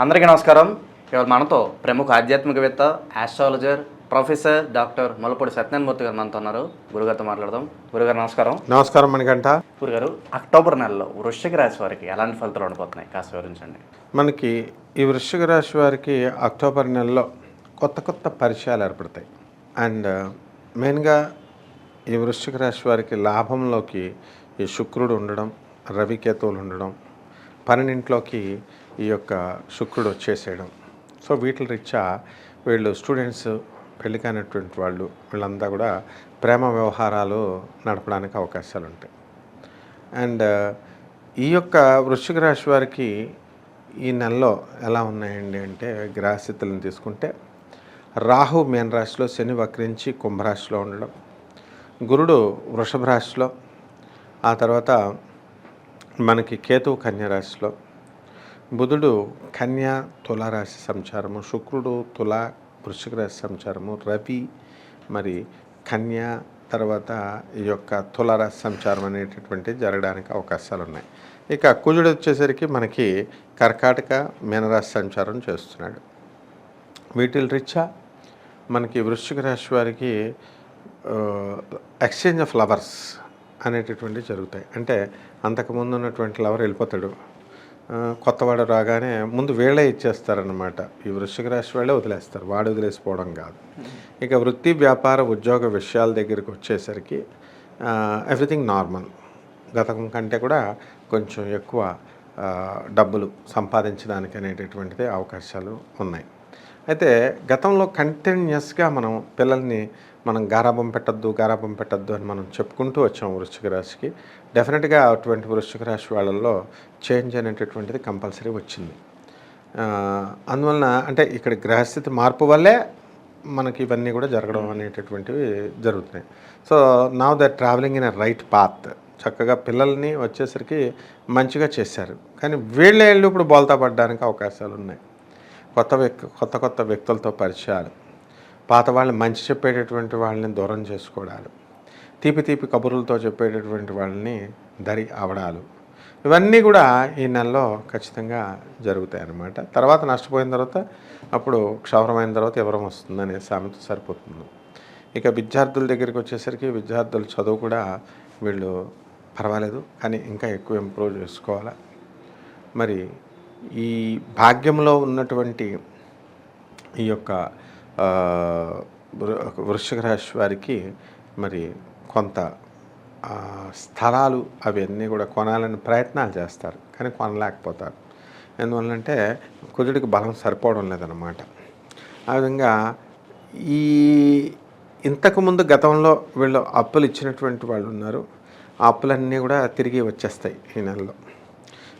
అందరికీ నమస్కారం. ఇవాళ మనతో ప్రముఖ ఆధ్యాత్మికవేత్త astrologer professor doctor Malapudi Satyanarayanamurthy garu మనతో ఉన్నారు. గురుగారితో మాట్లాడదాం. గురుగారు నమస్కారం. నమస్కారం మణికంఠ. గురుగారు అక్టోబర్ నెలలో వృశ్చిక రాశి వారికి ఎలాంటి ఫలితాలు ఉండబోతున్నాయి? కాస్త వివరించండి. మనకి ఈ వృశ్చిక రాశి వారికి అక్టోబర్ నెలలో కొత్త కొత్త పరిచయాలు ఏర్పడతాయి. అండ్ మెయిన్గా ఈ వృశ్చిక రాశి వారికి లాభంలోకి ఈ శుక్రుడు ఉండడం రవికేతువులు ఉండడం పన్నెండింట్లోకి ఈ యొక్క శుక్రుడు వచ్చేసేయడం. సో వీటి రీత్యా వీళ్ళు స్టూడెంట్స్ పెళ్ళి కానటువంటి వాళ్ళు వీళ్ళంతా కూడా ప్రేమ వ్యవహారాలు నడపడానికి అవకాశాలు ఉంటాయి అండ్ ఈ యొక్క వృశ్చిక రాశి వారికి ఈ నెలలో ఎలా ఉన్నాయండి అంటే గ్రహస్థితులను తీసుకుంటే రాహు మీన రాశిలో శని వక్రించి కుంభరాశిలో ఉండడం గురుడు వృషభ రాశిలో ఆ తర్వాత మనకి కేతువు కన్య రాశిలో బుధుడు కన్య తులారాశి సంచారము శుక్రుడు తుల వృశ్చిక రాశి సంచారము రవి మరి కన్య తర్వాత ఈ యొక్క తులారాశి సంచారం అనేటటువంటి జరగడానికి అవకాశాలు ఉన్నాయి. ఇక కుజుడు వచ్చేసరికి మనకి కర్కాటక మీనరాశి సంచారం చేస్తున్నాడు. వీటిల్ రీత్యా మనకి వృశ్చిక రాశి వారికి ఎక్స్చేంజ్ ఆఫ్ లవర్స్ అనేటటువంటివి జరుగుతాయి. అంటే అంతకుముందు ఉన్నటువంటి లవర్ వెళ్ళిపోతాడు. కొత్తవాడు రాగానే ముందు వీళ్ళే ఇచ్చేస్తారనమాట ఈ వృశ్చిక రాశి వాళ్ళే వదిలేస్తారు. వాడు వదిలేసిపోవడం కాదు. ఇక వృత్తి వ్యాపార ఉద్యోగ విషయాల దగ్గరికి వచ్చేసరికి ఎవ్రీథింగ్ నార్మల్ గతం కంటే కూడా కొంచెం ఎక్కువ డబ్బులు సంపాదించడానికి అనేటటువంటిది అవకాశాలు ఉన్నాయి. అయితే గతంలో కంటిన్యూస్గా మనం పిల్లల్ని మనం గారాబం పెట్టద్దు గారాబం పెట్టద్దు అని మనం చెప్పుకుంటూ వచ్చాం వృశ్చిక రాశికి. డెఫినెట్గా అటువంటి వృశ్చిక రాశి వాళ్ళల్లో చేంజ్ అనేటటువంటిది కంపల్సరీ వచ్చింది. అందువలన అంటే ఇక్కడ గ్రహస్థితి మార్పు వల్లే మనకి ఇవన్నీ కూడా జరగడం అనేటటువంటివి జరుగుతున్నాయి. So now the travelling in a right path చక్కగా పిల్లల్ని వచ్చేసరికి మంచిగా చేశారు. కానీ వీళ్ళ ఇప్పుడు బోల్తా పడడానికి అవకాశాలు ఉన్నాయి కొత్త వ్యక్తి కొత్త కొత్త వ్యక్తులతో పరిచయాలు. పాత వాళ్ళని మంచి చెప్పేటటువంటి వాళ్ళని దూరం చేసుకోవడాలు. తీపి తీపి కబుర్లతో చెప్పేటటువంటి వాళ్ళని దరి అవడాలు. ఇవన్నీ కూడా ఈ నెలలో ఖచ్చితంగా జరుగుతాయి అన్నమాట తర్వాత నష్టపోయిన తర్వాత అప్పుడు క్షవరమైన తర్వాత ఎవరం వస్తుందనే సామెత సరిపోతుంది. ఇక విద్యార్థుల దగ్గరికి వచ్చేసరికి విద్యార్థుల చదువు కూడా వీళ్ళు పర్వాలేదు కానీ ఇంకా ఎక్కువ ఇంప్రూవ్ చేసుకోవాలా? మరి ఈ భాగ్యంలో ఉన్నటువంటి ఈ యొక్క ఆ, రాశి వారికి మరి కొంత స్థలాలు అవన్నీ కూడా కొనాలని ప్రయత్నాలు చేస్తారు కానీ కొనలేకపోతారు. ఎందువల్లంటే కుజుడికి బలం సరిపోవడం లేదన్నమాట. ఆ విధంగా ఈ ఇంతకుముందు గతంలో వీళ్ళు అప్పులు ఇచ్చినటువంటి వాళ్ళు ఉన్నారు ఆ అప్పులన్నీ కూడా తిరిగి వచ్చేస్తాయి ఈ నెలలో.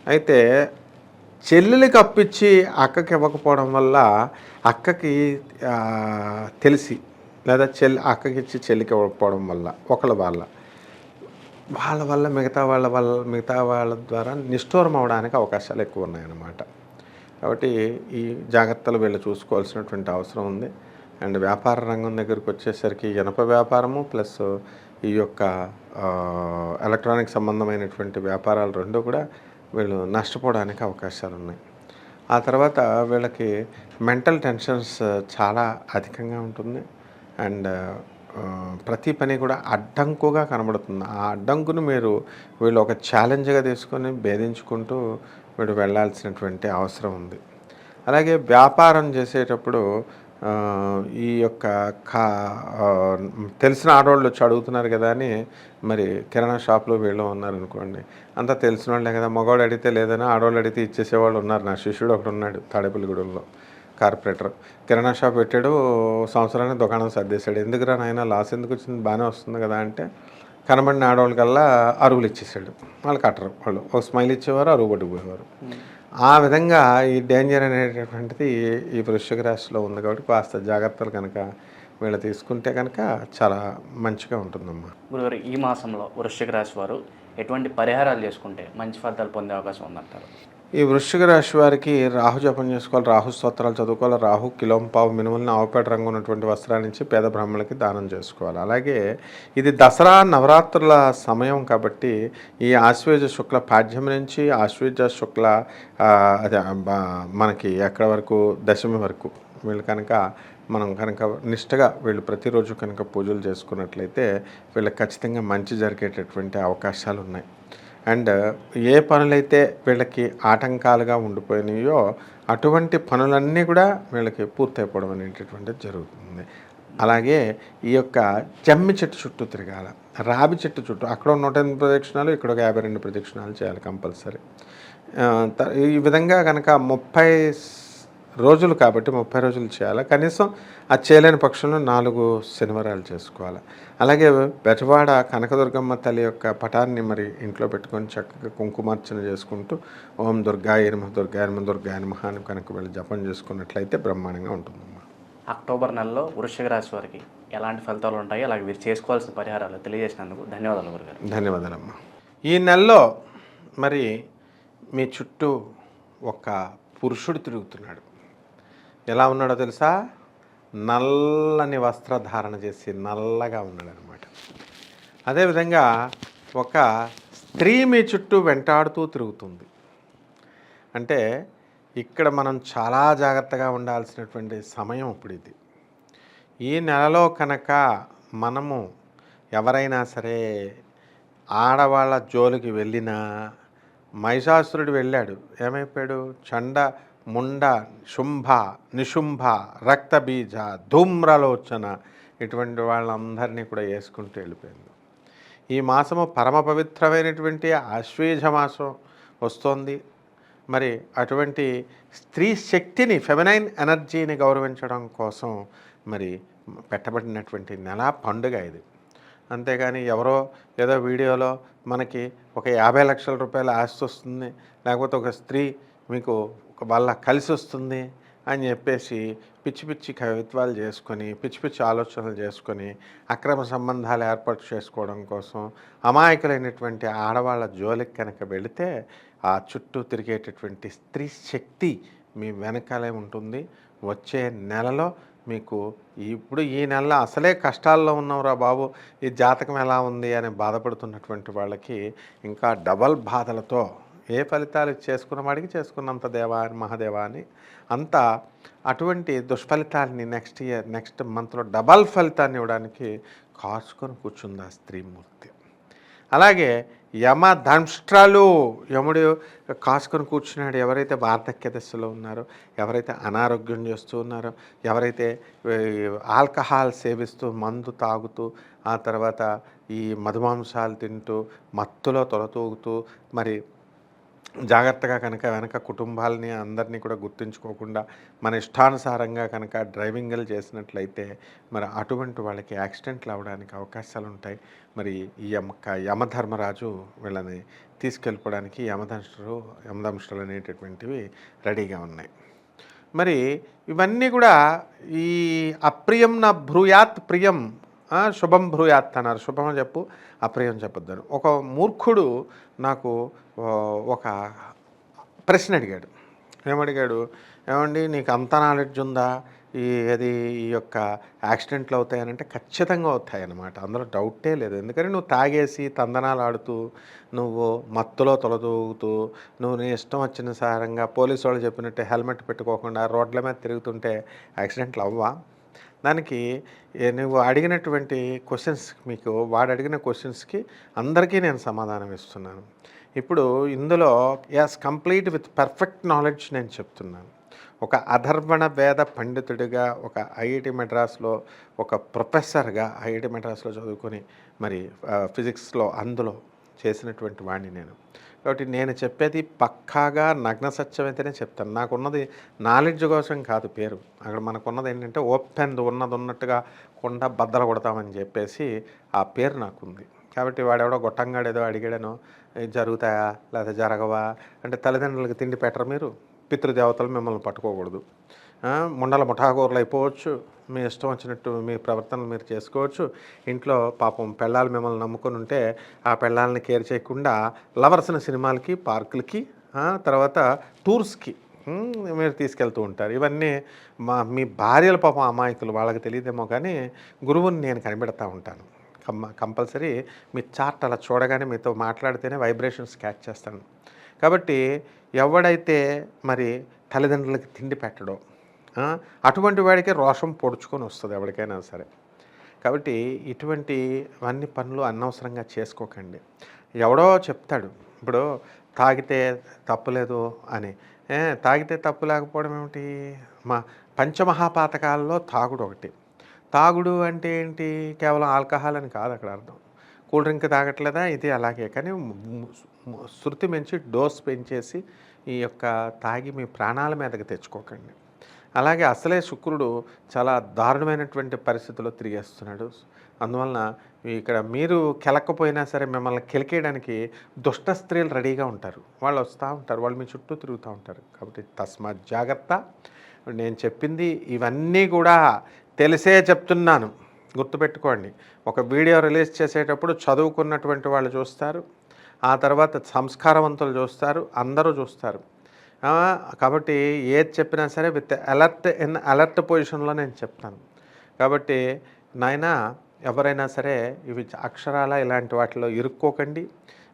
అయితే చెల్లెలకి అప్పిచ్చి అక్కకి ఇవ్వకపోవడం వల్ల అక్కకి తెలిసి లేదా చెల్లి అక్కకి ఇచ్చి చెల్లికి ఇవ్వకపోవడం వల్ల ఒకళ్ళ వల్ల. వాళ్ళ వల్ల మిగతా వాళ్ళ వల్ల మిగతా వాళ్ళ ద్వారా నిష్ఠూరం అవడానికి అవకాశాలు ఎక్కువ ఉన్నాయన్నమాట కాబట్టి ఈ జాగ్రత్తలు వీళ్ళు చూసుకోవాల్సినటువంటి అవసరం ఉంది. అండ్ వ్యాపార రంగం దగ్గరికి వచ్చేసరికి ఇనప వ్యాపారము ప్లస్ ఈ యొక్క ఎలక్ట్రానిక్ సంబంధమైనటువంటి వ్యాపారాలు రెండు కూడా వీళ్ళు నష్టపోవడానికి అవకాశాలు ఉన్నాయి ఆ తర్వాత వీళ్ళకి మెంటల్ టెన్షన్స్ చాలా అధికంగా ఉంటుంది. అండ్ ప్రతి పని కూడా అడ్డంకుగా కనబడుతుంది. ఆ అడ్డంకును మీరు వీళ్ళు ఒక ఛాలెంజ్గా తీసుకొని భేదించుకుంటూ వీడు వెళ్ళాల్సినటువంటి అవసరం ఉంది. అలాగే వ్యాపారం చేసేటప్పుడు ఈ యొక్క కా తెలిసిన ఆడవాళ్ళు వచ్చి అడుగుతున్నారు కదా అని మరి కిరాణా షాప్లో వీళ్ళు ఉన్నారనుకోండి. అంతా తెలిసిన వాళ్ళే కదా మగవాడు అడిగితే లేదని ఆడవాళ్ళు అడిగితే ఇచ్చేసేవాళ్ళు ఉన్నారు. నా శిష్యుడు ఒకడు ఉన్నాడు తాడేపల్లిగూడెంలో కార్పొరేటర్. కిరాణా షాప్ పెట్టాడు సంవత్సరానికి దుకాణం సర్దేశాడు. ఎందుకురా నాయన లాస్ ఎందుకు వచ్చింది? బాగానే వస్తుంది కదా అంటే కనబడిన ఆడవాళ్ళకల్లా అరువులు ఇచ్చేసాడు వాళ్ళు కట్టరు వాళ్ళు. ఒక స్మైల్ ఇచ్చేవారు అరువు పట్టుకుపోయేవారు. ఆ విధంగా ఈ డేంజర్ అనేటటువంటిది ఈ వృశ్చిక రాశిలో ఉంది కాబట్టి కాస్త జాగ్రత్తలు కనుక వీళ్ళు తీసుకుంటే కనుక చాలా మంచిగా ఉంటుందమ్మా. గురుగారు ఈ మాసంలో వృశ్చిక రాశి వారు ఎటువంటి పరిహారాలు చేసుకుంటే మంచి ఫలితాలు పొందే అవకాశం ఉందంటారు? ఈ వృశ్చిక రాశి వారికి రాహు జపం చేసుకోవాలి రాహు స్తోత్రాలు చదువుకోవాలి రాహు కిలోంపావు మినుములను ఆవుపేట రంగు ఉన్నటువంటి వస్త్రాల నుంచి పేద బ్రాహ్మణులకి దానం చేసుకోవాలి. అలాగే ఇది దసరా నవరాత్రుల సమయం కాబట్టి ఈ ఆశ్వేజ శుక్ల పాడ్యం నుంచి ఆశ్వేజ శుక్ల అదే మనకి ఎక్కడ వరకు దశమి వరకు వీళ్ళు కనుక మనం కనుక నిష్టగా వీళ్ళు ప్రతిరోజు కనుక పూజలు చేసుకున్నట్లయితే వీళ్ళకి ఖచ్చితంగా మంచి జరిగేటటువంటి అవకాశాలు ఉన్నాయి. అండ్ ఏ పనులైతే వీళ్ళకి ఆటంకాలుగా ఉండిపోయినాయో అటువంటి పనులన్నీ కూడా వీళ్ళకి పూర్తయిపోవడం అనేటటువంటిది జరుగుతుంది. అలాగే ఈ యొక్క జమ్మి చెట్టు చుట్టూ తిరగాల రావి చెట్టు చుట్టూ అక్కడ నూట ఎనిమిది ప్రదక్షిణాలు ఇక్కడ ఒక యాభై రెండు ప్రదక్షిణాలు చేయాలి కంపల్సరీ. ఈ విధంగా కనుక ముప్పై రోజులు కాబట్టి ముప్పై రోజులు చేయాలి? కనీసం అది చేయలేని పక్షంలో నాలుగు శనివారాలు చేసుకోవాలి? అలాగే బెజవాడ కనకదుర్గమ్మ తల్లి యొక్క పటాన్ని మరి ఇంట్లో పెట్టుకొని చక్కగా కుంకుమార్చన చేసుకుంటూ ఓం దుర్గాయ నమ దుర్గాయ నమ దుర్గాయ నమ అని కనుక వెళ్ళి జపం చేసుకున్నట్లయితే బ్రహ్మాండంగా ఉంటుందమ్మా. అక్టోబర్ నెలలో వృశ్చిక రాశి వారికి ఎలాంటి ఫలితాలు ఉంటాయి అలాగే వీరు చేసుకోవాల్సిన పరిహారాలు తెలియజేసినందుకు ధన్యవాదాలు గురుగారు. ధన్యవాదాలమ్మా. ఈ నెలలో మరి మీ చుట్టూ ఒక పురుషుడు తిరుగుతున్నాడు. ఎలా ఉన్నాడో తెలుసా? నల్లని వస్త్రధారణ చేసి నల్లగా ఉన్నాడు అనమాట అదేవిధంగా ఒక స్త్రీ మీ చుట్టూ వెంటాడుతూ తిరుగుతుంది. అంటే ఇక్కడ మనం చాలా జాగ్రత్తగా ఉండాల్సినటువంటి సమయం ఇప్పుడు ఇది. ఈ నెలలో కనుక మనము ఎవరైనా సరే ఆడవాళ్ళ జోలికి వెళ్ళినా మహిషాసురుడు వెళ్ళాడు. ఏమైపోయాడు? చండ ముండ శుంభ నిశుంభ రక్తబీజ ధూమ్రలోచన ఇటువంటి వాళ్ళందరినీ కూడా వేసుకుంటూ వెళ్ళిపోయింది. ఈ మాసము పరమ పవిత్రమైనటువంటి ఆశ్వేజ మాసం వస్తోంది. మరి అటువంటి స్త్రీ శక్తిని ఫెమినైన్ ఎనర్జీని గౌరవించడం కోసం మరి పెట్టబడినటువంటి నెల పండుగ ఇది. అంతేగాని ఎవరో ఏదో వీడియోలో మనకి ఒక యాభై లక్షల రూపాయల ఆస్తి వస్తుంది లేకపోతే ఒక స్త్రీ మీకు వాళ్ళ కలిసి వస్తుంది అని చెప్పేసి పిచ్చి పిచ్చి కవిత్వాలు చేసుకొని పిచ్చి పిచ్చి ఆలోచనలు చేసుకొని అక్రమ సంబంధాలు ఏర్పాటు చేసుకోవడం కోసం అమాయకులైనటువంటి ఆడవాళ్ళ జోలికి కనుక వెళితే ఆ చుట్టూ తిరిగేటటువంటి స్త్రీ శక్తి మీ వెనకాలే ఉంటుంది. వచ్చే నెలలో మీకు ఇప్పుడు ఈ నెలలో అసలే కష్టాల్లో ఉన్నాంరా బాబు ఈ జాతకం ఎలా ఉంది అని బాధపడుతున్నటువంటి వాళ్ళకి ఇంకా డబల్ బాధలతో ఏ ఫలితాలు చేసుకున్న వాడికి చేసుకున్నంత దేవా అని మహాదేవా అని. అంత అటువంటి దుష్ఫలితాలని నెక్స్ట్ ఇయర్ నెక్స్ట్ మంత్లో డబల్ ఫలితాన్ని ఇవ్వడానికి కాచుకొని కూర్చుంది ఆ స్త్రీమూర్తి. అలాగే యమ దంష్ట్రాలు యముడు కాసుకొని కూర్చున్నాడు. ఎవరైతే వార్ధక్య దశలో ఉన్నారో ఎవరైతే అనారోగ్యం చేస్తూ ఉన్నారో ఎవరైతే ఆల్కహాల్ సేవిస్తూ మందు తాగుతూ ఆ తర్వాత ఈ మధుమాంసాలు తింటూ మత్తులో తొలతూగుతూ మరి జాగ్రత్తగా కనుక వెనక కుటుంబాలని అందరినీ కూడా గుర్తుంచుకోకుండా మన ఇష్టానుసారంగా కనుక డ్రైవింగ్లు చేసినట్లయితే మరి అటువంటి వాళ్ళకి యాక్సిడెంట్లు అవ్వడానికి అవకాశాలు ఉంటాయి మరి ఈ యొక్క యమధర్మరాజు వీళ్ళని తీసుకెళ్ళిపోవడానికి యమదంశులు యమదంశులు అనేటటువంటివి రెడీగా ఉన్నాయి. మరి ఇవన్నీ కూడా ఈ అప్రియం నా భ్రూయాత్ ప్రియం శుభం భ్రూయాత్ అన్నారు. శుభం చెప్పు అప్రియం చెప్పొద్దని ఒక మూర్ఖుడు నాకు ఒక ప్రశ్న అడిగాడు. ఏమడిగాడు? ఏమండి నీకు అంత నాలెడ్జ్ ఉందా? ఈ అది ఈ యొక్క యాక్సిడెంట్లు అవుతాయనంటే ఖచ్చితంగా అవుతాయన్నమాట. అందులో డౌటే లేదు. ఎందుకంటే నువ్వు తాగేసి తందనాలు ఆడుతూ నువ్వు మత్తులో తొలదూగుతూ నువ్వు నీ ఇష్టం వచ్చిన సారంగా పోలీసు వాళ్ళు చెప్పినట్టు హెల్మెట్ పెట్టుకోకుండా రోడ్ల మీద తిరుగుతుంటే యాక్సిడెంట్లు అవ్వా దానికి నువ్వు అడిగినటువంటి క్వశ్చన్స్ మీకు వాడు అడిగిన క్వశ్చన్స్కి అందరికీ నేను సమాధానం ఇస్తున్నాను. ఇప్పుడు ఇందులో as complete with perfect knowledge నేను చెప్తున్నాను. ఒక అధర్వణ వేద పండితుడిగా ఒక ఐఐటి మెడ్రాస్లో ఒక ప్రొఫెసర్గా ఐఐటి మెడ్రాస్లో చదువుకొని మరి ఫిజిక్స్లో అందులో చేసినటువంటి వాడిని నేను. కాబట్టి నేను చెప్పేది పక్కాగా నగ్న సత్యమైతేనే చెప్తాను. నాకున్నది నాలెడ్జ్ కోసం కాదు పేరు. అక్కడ మనకున్నది ఏంటంటే ఓపెన్ ఉన్నది ఉన్నట్టుగా కొండ బద్దలు కొడతామని చెప్పేసి ఆ పేరు నాకుంది. కాబట్టి వాడెవడో గొట్టంగాడు ఏదో అడిగాడనో జరుగుతాయా? లేదా జరగవా? అంటే తల్లిదండ్రులకు తిండి పెట్టరు మీరు? పితృదేవతలు మిమ్మల్ని పట్టుకోకూడదు. ముండల ముఠాకూరలు అయిపోవచ్చు. మీ ఇష్టం వచ్చినట్టు మీ ప్రవర్తనలు మీరు చేసుకోవచ్చు. ఇంట్లో పాపం పెళ్ళాలు మిమ్మల్ని నమ్ముకొని ఉంటే ఆ పెళ్ళాలని కేర్ చేయకుండా లవర్స్ని సినిమాలకి పార్కులకి తర్వాత టూర్స్కి మీరు తీసుకెళ్తూ ఉంటారు. ఇవన్నీ మా మీ భార్యల పాపం అమాయకులు వాళ్ళకి తెలియదేమో కానీ గురువుని నేను కనిపెడతా ఉంటాను. కంపల్సరీ మీ చార్ట్ అలా చూడగానే మీతో మాట్లాడితేనే వైబ్రేషన్స్ క్యాచ్ చేస్తాను. కాబట్టి ఎవడైతే మరి తల్లిదండ్రులకి తిండి పెట్టడో అటువంటి వాడికే రోషం పొడుచుకొని వస్తుంది ఎవరికైనా సరే. కాబట్టి ఇటువంటి అన్ని పనులు అనవసరంగా చేసుకోకండి. ఎవడో చెప్తాడు ఇప్పుడు తాగితే తప్పులేదు అని. తాగితే తప్పు లేకపోవడం ఏమిటి? మా పంచమహాపాతకాలలో తాగుడు ఒకటి. తాగుడు అంటే ఏంటి? కేవలం ఆల్కహాల్ అని కాదు అక్కడ అర్థం. కూల్ డ్రింక్ తాగట్లేదా? ఇది అలాగే. కానీ శృతి పెంచి డోస్ పెంచేసి ఈ యొక్క తాగి మీ ప్రాణాల మీదకి తెచ్చుకోకండి. అలాగే అసలే శుక్రుడు చాలా దారుణమైనటువంటి పరిస్థితుల్లో తిరిగేస్తున్నాడు. అందువలన ఇక్కడ మీరు కెలకపోయినా సరే మిమ్మల్ని కెలికేయడానికి దుష్ట స్త్రీలు రెడీగా ఉంటారు. వాళ్ళు వస్తూ ఉంటారు. వాళ్ళు మీ చుట్టూ తిరుగుతూ ఉంటారు. కాబట్టి తస్మాత్ జాగ్రత్త. నేను చెప్పింది ఇవన్నీ కూడా తెలిసే చెప్తున్నాను. గుర్తుపెట్టుకోండి. ఒక వీడియో రిలీజ్ చేసేటప్పుడు చదువుకున్నటువంటి వాళ్ళు చూస్తారు. ఆ తర్వాత సంస్కారవంతులు చూస్తారు. అందరూ చూస్తారు. కాబట్టి ఏది చెప్పినా సరే విత్ అలర్ట్ ఇన్ అలర్ట్ పొజిషన్లో నేను చెప్తాను. కాబట్టి నాయన ఎవరైనా సరే ఇవి అక్షరాల ఇలాంటి వాటిలో ఇరుక్కోకండి.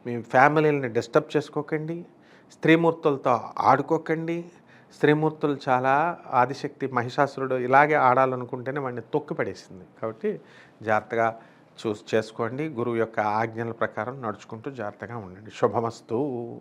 మీ ఫ్యామిలీని డిస్టర్బ్ చేసుకోకండి. స్త్రీమూర్తులతో ఆడుకోకండి. స్త్రీమూర్తులు చాలా ఆదిశక్తి మహిషాసురుడు ఇలాగే ఆడాలనుకుంటేనే వాడిని తొక్కి పడేసింది. కాబట్టి జాగ్రత్తగా చూస్ చేసుకోండి. గురువు యొక్క ఆజ్ఞల ప్రకారం నడుచుకుంటూ జాగ్రత్తగా ఉండండి. శుభమస్తు.